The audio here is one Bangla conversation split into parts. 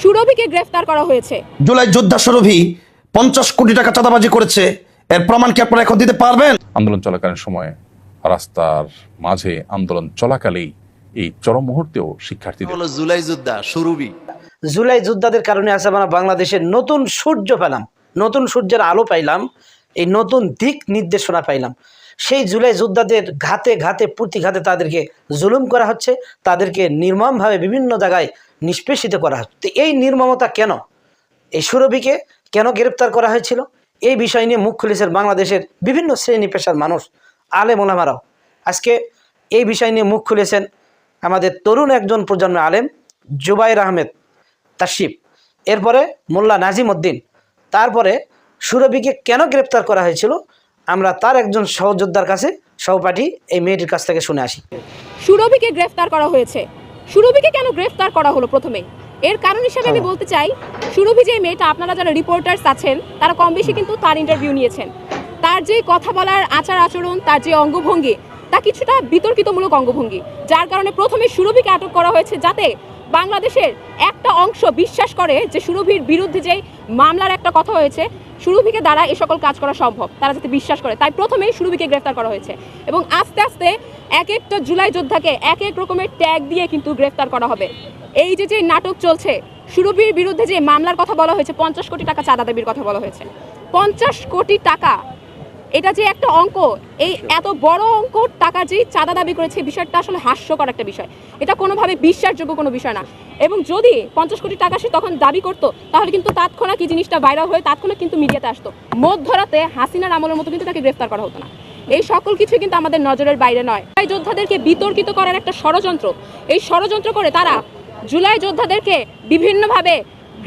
সুরভিকে গ্রেফতার করা হয়েছে। জুলাই যোদ্ধা সরভি পঞ্চাশ কোটি টাকা চাঁদাবাজি করেছে। এর প্রমাণ কি আপনারা এখন দিতে পারবেন? আন্দোলন চলাকালীন সময়ে রাস্তার মাঝে আন্দোলন চলাকালেই এই চরম মুহূর্তেও শিক্ষার্থীদের হলো জুলাই যোদ্ধা সুরভি। জুলাই যোদ্ধাদের কারণে আছে আমরা বাংলাদেশের নতুন সূর্য পেলাম। নতুন সূর্যের আলো পাইলাম। এই নতুন দিক নির্দেশনা পাইলাম। সেই জুলাই যোদ্ধাদের ঘাতে ঘাতে প্রতিঘাতে তাদেরকে জুলুম করা হচ্ছে, তাদেরকে নির্মমভাবে বিভিন্ন জায়গায় নিষ্পেষিত করা হচ্ছে। তো এই নির্মমতা কেন? এই সুরভিকে কেন গ্রেপ্তার করা হয়েছিল? এই বিষয় নিয়ে মুখ খুলেছেন বাংলাদেশের বিভিন্ন শ্রেণি পেশার মানুষ, আলেম ওলামারাও। আজকে এই বিষয় নিয়ে মুখ খুলেছেন আমাদের তরুণ একজন প্রজন্মের আলেম, জুবাইর আহমেদ তাশিফ, এরপরে মোল্লা নাজিম উদ্দিন তারপরে সুরভিকে কেন গ্রেপ্তার করা হয়েছিল? আমরা তার একজন সহযোদ্ধার কাছে সহপাঠী এই মেয়েটির কাছ থেকে শুনে আসি। সুরভিকে গ্রেফতার করা হয়েছে। সুরভিকে কেন গ্রেফতার করা হলো প্রথমে? এর কারণ হিসেবে আমি বলতে চাই সুরভি যে মেয়েটা আপনারা যারা রিপোর্টার্স আছেন তারা কম বেশি কিন্তু তার ইন্টারভিউ নিয়েছেন। তার যে কথা বলার আচার আচরণ তার যে অঙ্গভঙ্গি তা কিছুটা বিতর্কিতমূলক অঙ্গভঙ্গি। যার কারণে প্রথমে সুরভিকে আটক করা হয়েছে যাতে বাংলাদেশের একটা অংশ বিশ্বাস করে যে সুরভির বিরুদ্ধে যে মামলার একটা কথা হয়েছে, সুরভিকে দ্বারা এ সকল কাজ করা সম্ভব, তারা যাতে বিশ্বাস করে। তাই প্রথমেই সুরভিকে গ্রেফতার করা হয়েছে এবং আস্তে আস্তে এক একটা জুলাই যোদ্ধাকে এক এক রকমের ট্যাগ দিয়ে কিন্তু গ্রেফতার করা হবে। এই যে যে নাটক চলছে, সুরভির বিরুদ্ধে যে মামলার কথা বলা হয়েছে, পঞ্চাশ কোটি টাকা চাঁদা দাবির কথা বলা হয়েছে। পঞ্চাশ কোটি টাকা এটা যে একটা অঙ্ক এই এত বড় অঙ্ক টাকা যে চাঁদা দাবি করেছে বিষয়টা আসলে হাস্যকর একটা বিষয়। এটা কোনোভাবে বিশ্বাসযোগ্য কোনো বিষয় না। এবং যদি পঞ্চাশ কোটি টাকা সে তখন দাবি করতো তাহলে কিন্তু তাৎক্ষণিক এই জিনিসটা ভাইরাল হয়ে তাৎক্ষণিক কিন্তু মিডিয়াতে আসতো। মধ্যরাতে হাসিনার আমলের মতো কিন্তু তাকে গ্রেফতার করা হতো না। এই সকল কিছু কিন্তু আমাদের নজরের বাইরে নয়। এই যোদ্ধাদেরকে বিতর্কিত করার একটা ষড়যন্ত্র। এই ষড়যন্ত্র করে তারা জুলাই যোদ্ধাদেরকে বিভিন্নভাবে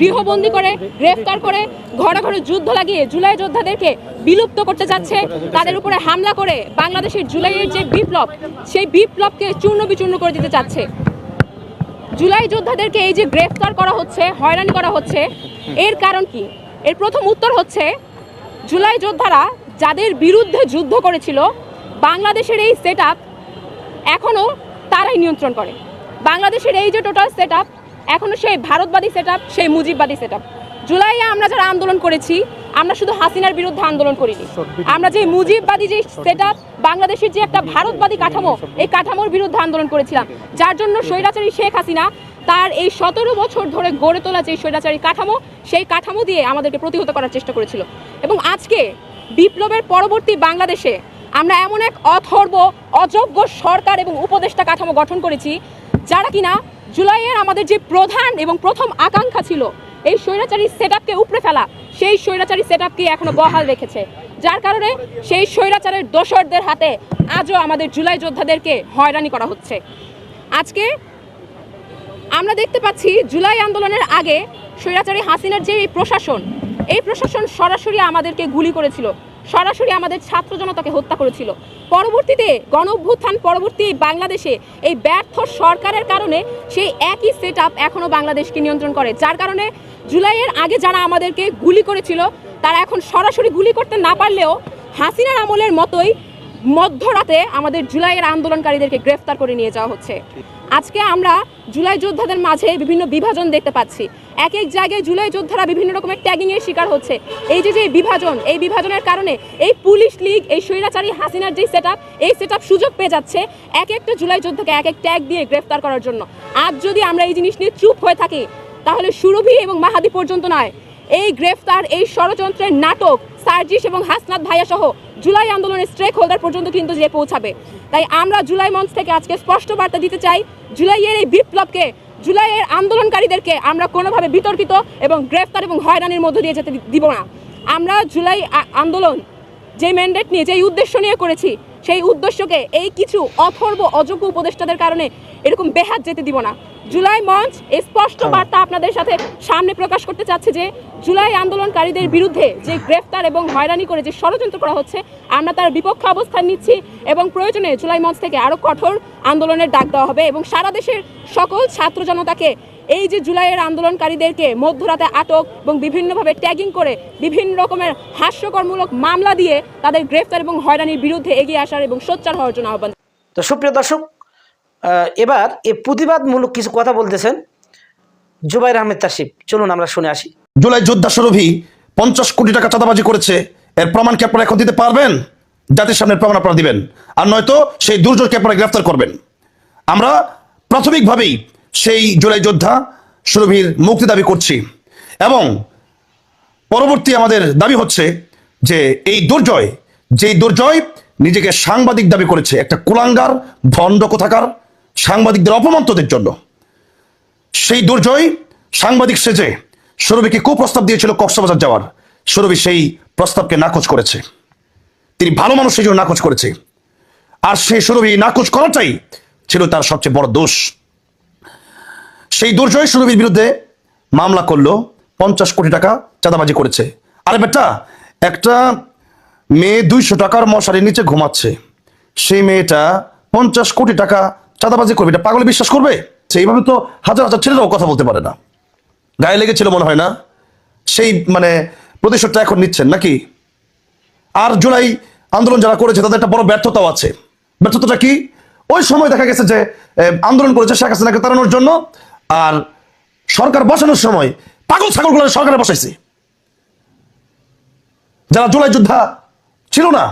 গৃহবন্দী করে, গ্রেফতার করে, ঘরে ঘরে যুদ্ধ লাগিয়ে জুলাই যোদ্ধাদেরকে বিলুপ্ত করতে যাচ্ছে তাদের উপরে হামলা করে বাংলাদেশের জুলাইয়ের যে বিপ্লব, সেই বিপ্লবকে চূর্ণ বিচূর্ণ করে দিতে চাচ্ছে। জুলাই যোদ্ধাদেরকে এই যে গ্রেফতার করা হচ্ছে, হয়রানি করা হচ্ছে, এর কারণ কি? এর প্রথম উত্তর হচ্ছে, জুলাই যোদ্ধারা যাদের বিরুদ্ধে যুদ্ধ করেছিল, বাংলাদেশের এই সেট এখনও তারাই নিয়ন্ত্রণ করে। বাংলাদেশের এই যে টোটাল সেট আপ এখনও সেই ভারতবাদী সেট সেই মুজিববাদী সেট আপ জুলাইয়ে আমরা যারা আন্দোলন করেছি আমরা শুধু হাসিনার বিরুদ্ধে আন্দোলন করিনি। আমরা যে মুজিববাদী যে সেট বাংলাদেশের যে একটা ভারতবাদী কাঠামো এই কাঠামোর বিরুদ্ধে আন্দোলন করেছিলাম। যার জন্য স্বৈরাচারী শেখ হাসিনা তার এই সতেরো বছর ধরে গড়ে তোলা যে স্বৈরাচারী কাঠামো সেই কাঠামো দিয়ে আমাদেরকে প্রতিহত করার চেষ্টা করেছিল। এবং আজকে বিপ্লবের পরবর্তী বাংলাদেশে আমরা এমন এক অথর্ব অযোগ্য সরকার এবং উপদেষ্টা কাঠামো গঠন করেছি যারা কিনা জুলাইয়ের আমাদের যে প্রধান এবং প্রথম আকাঙ্ক্ষা ছিল, এই স্বৈরাচারী সেট আপকে উপড়ে ফেলা, সেই স্বৈরাচারী সেট আপকে এখনও বহাল রেখেছে। যার কারণে সেই স্বৈরাচারের দোসরদের হাতে আজও আমাদের জুলাই যোদ্ধাদেরকে হয়রানি করা হচ্ছে। আজকে আমরা দেখতে পাচ্ছি জুলাই আন্দোলনের আগে স্বৈরাচারী হাসিনার যে এই প্রশাসন এই প্রশাসন সরাসরি আমাদেরকে গুলি করেছিল। সরাসরি আমাদের ছাত্র জনতাকে হত্যা করেছিল। পরবর্তীতে গণ অভ্যুত্থান পরবর্তী বাংলাদেশে এই ব্যর্থ সরকারের কারণে সেই একই সেট আপ এখনও বাংলাদেশকে নিয়ন্ত্রণ করে। যার কারণে জুলাইয়ের আগে যারা আমাদেরকে গুলি করেছিল, তারা এখন সরাসরি গুলি করতে না পারলেও হাসিনার আমলের মতোই মধ্যরাতে আমাদের জুলাইয়ের আন্দোলনকারীদেরকে গ্রেফতার করে নিয়ে যাওয়া হচ্ছে। আজকে আমরা জুলাই যোদ্ধাদের মাঝে বিভিন্ন বিভাজন দেখতে পাচ্ছি। এক এক জায়গায় জুলাই যোদ্ধারা বিভিন্ন রকমের ট্যাগিংয়ের শিকার হচ্ছে। এই যে যে বিভাজন, এই বিভাজনের কারণে এই পুলিশ লীগ, এই স্বৈরাচারী হাসিনার যে সেট এই সেট সুযোগ পেয়ে যাচ্ছে এক একটা জুলাই যোদ্ধাকে এক এক ট্যাগ দিয়ে গ্রেফতার করার জন্য। আজ যদি আমরা এই জিনিস নিয়ে চুপ হয়ে থাকি, তাহলে সুরভি এবং মাহাদি পর্যন্ত নয়। এই গ্রেফতার, এই ষড়যন্ত্রের নাটক সার্জিস এবং হাসনাত ভাইয়া সহ জুলাই আন্দোলনের স্ট্রেক হোল্ডার পর্যন্ত কিন্তু যে পৌঁছাবে। তাই আমরা জুলাই মঞ্চ থেকে আজকে স্পষ্ট বার্তা দিতে চাই, জুলাইয়ের এই বিপ্লবকে, জুলাইয়ের আন্দোলনকারীদেরকে আমরা কোনোভাবে বিতর্কিত এবং গ্রেফতার এবং হয়রানির মধ্য দিয়ে যেতে দিব না। আমরা জুলাই আন্দোলন যে ম্যান্ডেট নিয়ে যেই উদ্দেশ্য নিয়ে করেছি সেই উদ্দেশ্যকে এই কিছু অথর্ব অযোগ্য উপদেষ্টাদের কারণে এরকম বেহাত যেতে দিব না। জুলাই মঞ্চ স্পষ্ট বার্তা আপনাদের সাথে সামনে প্রকাশ করতে চাচ্ছে যে জুলাই আন্দোলনকারীদের বিরুদ্ধে যে গ্রেফতার এবং হয়রানি করে যে ষড়যন্ত্র করা হচ্ছে আমরা তার বিপক্ষে অবস্থান নিচ্ছি এবং প্রয়োজনে জুলাই মঞ্চ থেকে আরও কঠোর আন্দোলনের ডাক দেওয়া হবে এবং সারা দেশের সকল ছাত্র জনতাকে এই যে জুলাইয়ের আন্দোলনকারীদেরকে মধ্যরাতে আটক এবং বিভিন্নভাবে ট্যাগিং করে বিভিন্ন রকমের হাস্যকরমূলক মামলা দিয়ে তাদের গ্রেফতার এবং হয়রানির বিরুদ্ধে এগিয়ে আসার এবং সোচ্চার হওয়ার জন্য আহ্বান। তো সুপ্রিয় দর্শক এবার এ প্রতিবাদমূলক কিছু কথা বলতেছেন জুবাইর আহমেদ তাসিফ চলুন আমরা শুনে আসি। জুলাই যোদ্ধা সুরভি পঞ্চাশ কোটি টাকা চাঁদাবাজি করেছে। এর প্রমাণ কি আপনারা এখন দিতে পারবেন? জাতির সামনে প্রমাণ আপনারা দিবেন। আর নয়তো সেই দুর্যোগকে আপনারা গ্রেফতার করবেন। আমরা প্রাথমিকভাবেই সেই জুলাই যোদ্ধা সুরভির মুক্তি দাবি করছি। এবং পরবর্তী আমাদের দাবি হচ্ছে যে এই দুর্জয়, যেই দুর্জয় নিজেকে সাংবাদিক দাবি করেছে, একটা কুলাঙ্গার, ভণ্ড কোথাকার, সাংবাদিকদের অপমন্তদের জন্য। সেই দুর্জয় সাংবাদিক সেজে সুরভিকে কুপ্রস্তাব দিয়েছিল কক্সবাজার যাওয়ার। সুরভি সেই প্রস্তাবকে নাকচ করেছে। তিনি ভালো মানুষ সেই জন্য নাকচ করেছে। আর সেই সুরভি নাকচ করাটাই ছিল তার সবচেয়ে বড় দোষ। সেই দুর্জয় সুরভির বিরুদ্ধে মামলা করল, পঞ্চাশ কোটি টাকা চাঁদাবাজি করেছে। আরে বেটা, একটা মেয়ে দুইশো টাকার মশারির নিচে ঘুমাচ্ছে। সেই মেয়েটা পঞ্চাশ কোটি টাকা চাঁদাবাজি করবে, এটা পাগলে বিশ্বাস করবে? সেইভাবে তো হাজার হাজার ছেলেরাও কথা বলতে পারে না। গায়ে লেগেছিল মনে হয় না? সেই মানে প্রতিশোধটা এখন নিচ্ছেন নাকি? আর জুলাই আন্দোলন যারা করেছে, তাদের একটা বড় ব্যর্থতাও আছে। ব্যর্থতাটা কি? ওই সময় দেখা গেছে যে আন্দোলন করেছে শেখ হাসিনাকে তাড়ানোর জন্য। আর সরকার বসানোর সময় পাগল ছাগলগুলো সরকারে বসাইছে। যারা জুলাই যোদ্ধা ছিল না,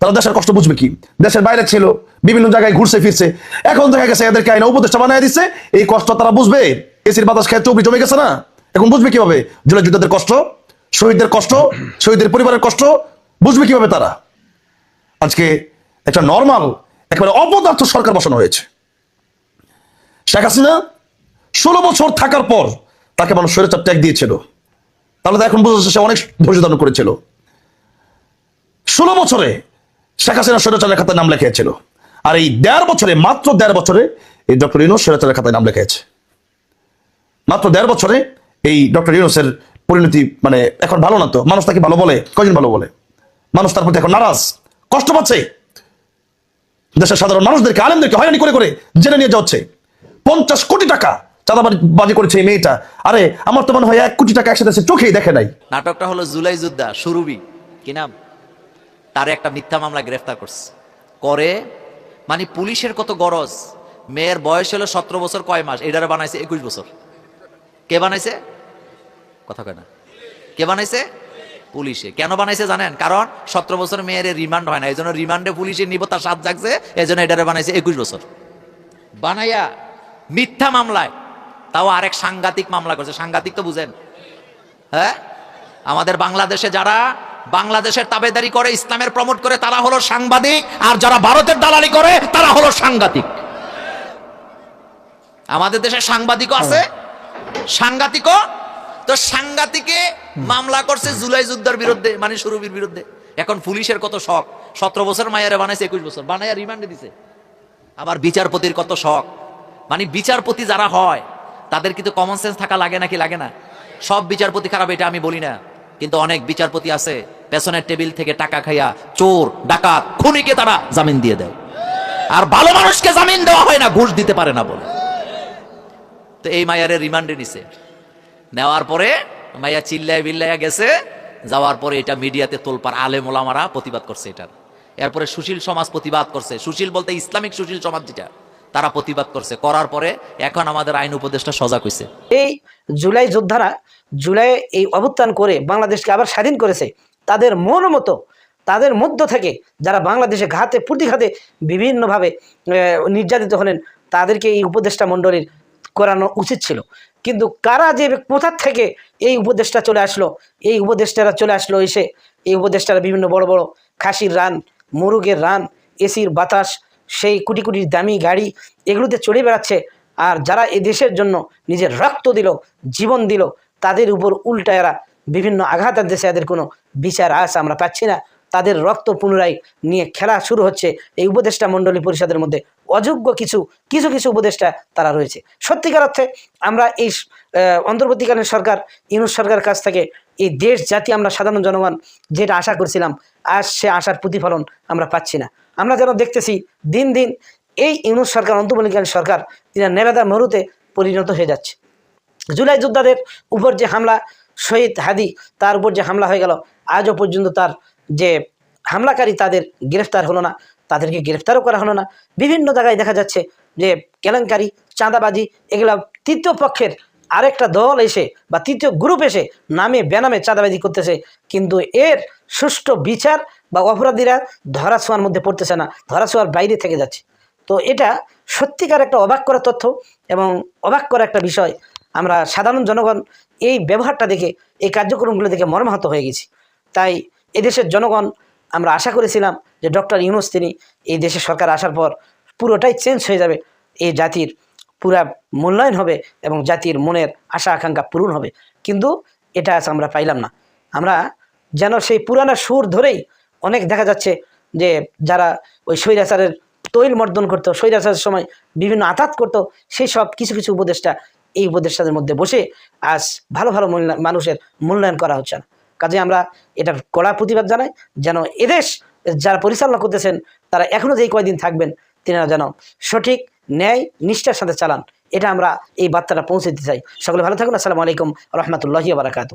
তারা দেশের কষ্ট বুঝবে কি? দেশের বাইরে ছিল, বিভিন্ন জায়গায় ঘুরছে, ফিরছে। এখন দেখা গেছে এদেরকে আইনা উপদেষ্টা বানিয়ে দিচ্ছে এই কষ্ট তারা বুঝবে। এসির বাতাস খেয়ে চৌবি জমে গেছে না? এখন বুঝবে কীভাবে? জুলাই যোদ্ধাদের কষ্ট, শহীদদের কষ্ট শহীদদের পরিবারের কষ্ট, বুঝবে কীভাবে তারা? আজকে একটা নর্মাল একেবারে অপদার্থ সরকার বসানো হয়েছে। শেখ হাসিনা ষোলো বছর থাকার পর তাকে মানুষ স্বৈরাচার ট্যাগ দিয়েছিল। তাহলে এখন বুঝা যাচ্ছে সে অনেক ধৈর্য ধারণ করেছিল। ষোলো বছরে শেখ হাসিনা স্বৈরাচারের খাতায় নাম লেখিয়েছিল আর এই দেড় বছরে, মাত্র দেড় বছরে এই ডক্টর ইউনুস স্বৈরাচারের খাতায় নাম লেখিয়েছে মাত্র দেড় বছরে এই ডক্টর ইউনুসের পরিণতি মানে এখন ভালো না তো, মানুষ তাকে ভালো বলে, কয়জন ভালো বলে? মানুষ তার প্রতি এখন নারাজ, কষ্ট পাচ্ছে। দেশের সাধারণ মানুষদেরকে, আলেমদেরকে হয়রানি করে করে জেনে নিয়ে যাচ্ছে। পঞ্চাশ কোটি টাকা চাঁদাবাজি বাজি করেছে এই মেয়েটা। আরে, আমার তো মনে হয় এক কোটি টাকা একসাথে চোখেই দেখে নাই। নাটকটা হলো জুলাই যুদ্ধা সুরুবি কি নাম? তার একটা মিথ্যা মামলা গ্রেফতার করছে। করে মানে পুলিশের কত গরজ। মেয়ের বয়স হলো সতেরো বছর কয় মাস? এটারে বানাইছে একুশ বছর। কে বানাইছে? কথা কয় না। কে বানাইছে? পুলিশে। কেন বানাইছে জানেন? কারণ সতেরো বছর মেয়ের রিমান্ড হয় না। এই জন্য রিমান্ডে পুলিশে নিব, তার সাত জাগছে। এই জন্য এটারে বানাইছে একুশ বছর। বানাইয়া মিথ্যা মামলায় তাও আরেক সাংঘাতিক মামলা করছে। সাংঘাতিক তো বুঝেন। হ্যাঁ? আমাদের বাংলাদেশে যারা বাংলাদেশের তাবেদারি করে ইসলামের প্রমোট করে তারা হলো সাংবাদিক আর যারা ভারতের দালালি করে তারা হলো সাংঘাতিক। আমাদের দেশে সাংবাদিকও আছে সাংঘাতিকও। তো সাংঘাতিকে মামলা করছে জুলাই যুদ্ধের বিরুদ্ধে মানে সুরবির বিরুদ্ধে। এখন পুলিশের কত শখ। সতেরো বছর মায়েরা বানাইছে একুশ বছর। বানাইয়া রিমান্ডে দিছে। আবার বিচারপতির কত শখ। মানে বিচারপতি যারা হয় তাদের কিন্তু কমন সেন্স থাকা লাগে নাকি লাগে না? সব বিচারপতি খারাপ, এটা আমি বলি না। কিন্তু অনেক বিচারপতি আছে, পেছনের টেবিল থেকে টাকা খাইয়া চোর, ডাকাত, খুনিকে তারা জামিন দিয়ে দেয়। আর ভালো মানুষকে জামিন দেওয়া হয় না, ঘুষ দিতে পারে না বলে। তো এই মায়ারে রিমান্ডে নিছে। নেওয়ার পরে মাইয়া চিল্লায় বিল্লাইয়া গেছে, যাওয়ার পরে এটা মিডিয়াতে তোলপার আলে মোলামারা প্রতিবাদ করছে এটার। এরপরে সুশীল সমাজ প্রতিবাদ করছে। সুশীল বলতে ইসলামিক সুশীল সমাজ যেটা। তারা প্রতিবাদ করছে। করার পরে এখন আমাদের আইন উপদেষ্টা সজাগ হয়েছে এই জুলাই যোদ্ধারা জুলাই এই অবস্থান করে বাংলাদেশকে আবার স্বাধীন করেছে, তাদের মন মতো, তাদের মধ্য থেকে যারা বাংলাদেশে ঘাতে প্রতিঘাতে বিভিন্নভাবে নির্যাতিত হলেন, তাদেরকে এই উপদেষ্টা মণ্ডলীর করানো উচিত ছিল। কিন্তু কারা যে কোথার থেকে এই উপদেষ্টা চলে আসলো, এই উপদেষ্টারা চলে আসলো এসে, এই উপদেষ্টারা বিভিন্ন বড় বড় খাসির রান, মুরুগের রান, এসির বাতাস সেই কোটি কোটি দামি গাড়ি এগুলোতে চড়ে বেড়াচ্ছে। আর যারা এই দেশের জন্য নিজের রক্ত দিল, জীবন দিল, তাদের উপর উল্টা এরা বিভিন্ন আঘাতের দেশে এদের কোনো বিচার, আস আমরা পাচ্ছি না। তাদের রক্ত পুনরায় নিয়ে খেলা শুরু হচ্ছে। এই উপদেষ্টা মণ্ডলী পরিষদের মধ্যে অযোগ্য কিছু কিছু কিছু উপদেষ্টা তারা রয়েছে। সত্যিকার অর্থে আমরা এই অন্তর্বর্তীকালীন সরকার, ইউনুস সরকারের কাছ থেকে এই দেশ জাতি আমরা সাধারণ জনগণ যেটা আশা করছিলাম আজ সে আশার প্রতিফলন আমরা পাচ্ছি না। আমরা যেন দেখতেছি দিন দিন এই ইউনুস সরকার, অন্তর্বর্তীকালীন সরকার তিনি নেবেদা মরুতে পরিণত হয়ে যাচ্ছে। জুলাই যোদ্ধাদের উপর যে হামলা, শহীদ হাদি তার উপর যে হামলা হয়ে গেল, আজও পর্যন্ত তার যে হামলাকারী তাদের গ্রেফতার হলো না, তাদেরকে গ্রেফতারও করা হলো না। বিভিন্ন জায়গায় দেখা যাচ্ছে যে কেলেঙ্কারি, চাঁদাবাজি, এগুলো তৃতীয় পক্ষের আরেকটা দল এসে বা তৃতীয় গ্রুপ এসে নামে বেনামে চাঁদাবাজি করতেছে। কিন্তু এর সুষ্ঠু বিচার বা অপরাধীরা ধরাছোঁয়ার মধ্যে পড়তেছে না, ধরাছোঁয়ার বাইরে থেকে যাচ্ছে। তো এটা সত্যিকার একটা অবাক করা তথ্য এবং অবাক করা একটা বিষয়। আমরা সাধারণ জনগণ এই ব্যবহারটা দেখে, এই কার্যক্রমগুলো দেখে মর্মাহত হয়ে গেছি। তাই এদেশের জনগণ, আমরা আশা করেছিলাম যে ডক্টর ইউনুস তিনি এই দেশে সরকার আসার পর পুরোটাই চেঞ্জ হয়ে যাবে এই জাতির পুরা মূল্যায়ন হবে এবং জাতির মনের আশা আকাঙ্ক্ষা পূরণ হবে। কিন্তু এটা আজ আমরা পাইলাম না। আমরা যেন সেই পুরানা সুর ধরেই অনেক দেখা যাচ্ছে যে যারা ওই স্বৈরাচারের তৈল মর্দন করতো, স্বৈরাচারের সময় বিভিন্ন আঘাত করতো, সেই সব কিছু কিছু উপদেষ্টা এই উপদেষ্টাদের মধ্যে বসে আজ ভালো ভালো মানুষের মূল্যায়ন করা হচ্ছে না। কাজে আমরা এটার কড়া প্রতিবাদ জানাই যেন এদেশ যারা পরিচালনা করতেছেন, তারা এখনও যেই কয়দিন থাকবেন, তিনারা যেন সঠিক ন্যায় নিষ্ঠার সাথে চালান। এটা আমরা এই বার্তাটা পৌঁছে দিতে চাই। সকলে ভালো থাকুন। আসসালামু আলাইকুম রহমতুল্লাহি বারাকাতু